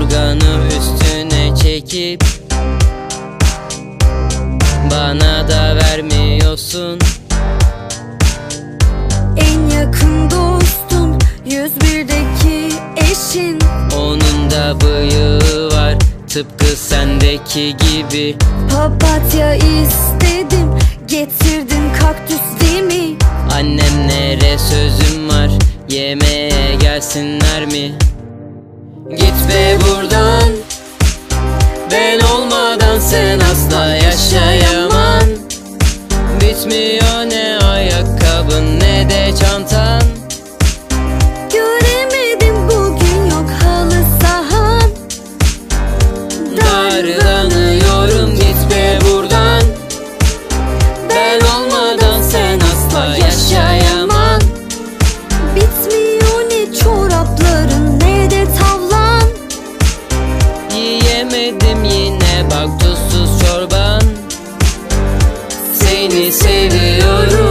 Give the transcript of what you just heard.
yorganı üstüne çekip Bana da vermiyorsun En yakın dostum 101'deki eşin Onun da bıyığı var tıpkı sendeki gibi Papatya istedim getirdin kaktüs değil mi? Annemlere sözüm var yemeğe gelsinler mi? Git be buradan. Ben olmadan sen asla yaşayamam Bitmiyor ne ayakkabın ne de çantan. Göremedim bugün yok halı sahan. Darlanıyorum yiyemedim yine. Bak tuzsuz çorban. Seni seviyorum.